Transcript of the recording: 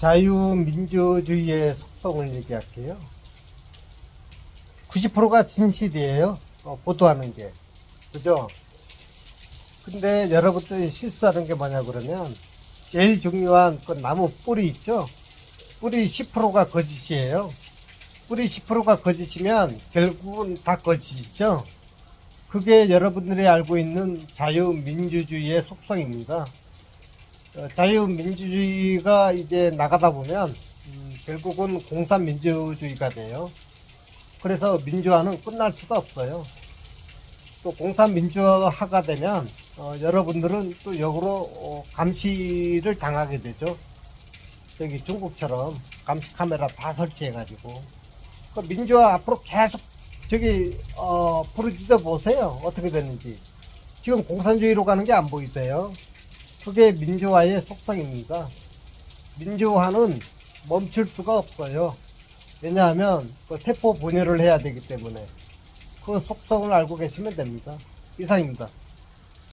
자유민주주의의 속성을 얘기할게요. 90%가 진실이에요. 어, 보도하는 게. 그죠? 근데 여러분들이 실수하는 게 뭐냐 그러면 제일 중요한 그 나무 뿌리 있죠? 뿌리 10%가 거짓이에요. 뿌리 10%가 거짓이면 결국은 다 거짓이죠. 그게 여러분들이 알고 있는 자유민주주의의 속성입니다. 어, 자유민주주의가 이제 나가다 보면 음, 결국은 공산민주주의가 돼요. 그래서 민주화는 끝날 수가 없어요. 또 공산민주화가 되면 어, 여러분들은 또 역으로 어, 감시를 당하게 되죠. 저기 중국처럼 감시 카메라 다 설치해가지고 그 민주화 앞으로 계속 저기 어, 부르짖어 보세요. 어떻게 됐는지. 지금 공산주의로 가는 게 안 보이세요. 그게 민주화의 속성입니다. 민주화는 멈출 수가 없어요. 왜냐하면 그 세포 분열을 해야 되기 때문에 그 속성을 알고 계시면 됩니다. 이상입니다.